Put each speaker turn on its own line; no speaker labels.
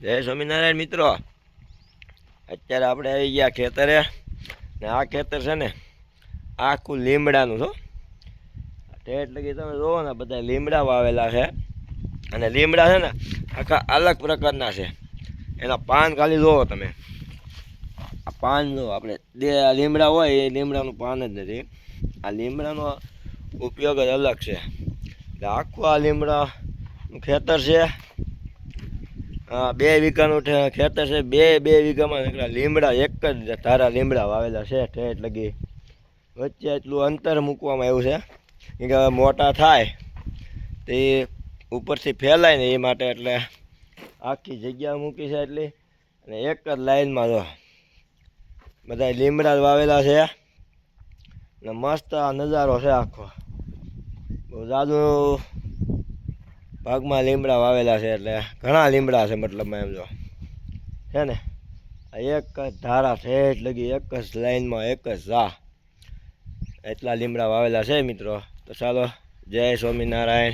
જય સ્વામિનારાયણ મિત્રો. અત્યારે આપણે આવી ગયા ખેતરે. ને આ ખેતર છે ને આખું લીમડાનું છો. ઠેઠ લગી તમે જોવો ને, બધા લીમડા વાવેલા છે. અને લીમડા છે ને આખા અલગ પ્રકારના છે. એના પાન ખાલી જોવો તમે. આ પાન જો આપણે આ લીમડા હોય એ લીમડાનું પાન જ નથી. આ લીમડાનો ઉપયોગ જ અલગ છે. એટલે આખું આ લીમડાનું ખેતર છે. બે વીઘાનું ખેતર છે, બે બે વીઘામાં નીકળ્યા. લીમડા એક જ ધારા લીમડા વાવેલા છે ઠેઠ લગી વચ્ચે એટલું અંતર મૂકવામાં આવ્યું છે. કેમ કે મોટા થાય, તે ઉપરથી ફેલાય ને એ માટે એટલે આખી જગ્યા મૂકી છે એટલી. અને એક જ લાઈનમાં જો, બધા લીમડા વાવેલા છે. ને મસ્ત આ નજારો છે આખો. બહુ જાદુ ભાગમાં લીમડા વાવેલા છે એટલે ઘણા લીમડા છે મતલબમાં એમ જો. છે ને? એક જ ધારા ઠેઠ લગી એક જ લાઈનમાં એક જ ઝા. એટલા લીમડા વાવેલા છે મિત્રો. તો ચાલો, જય સ્વામિનારાયણ.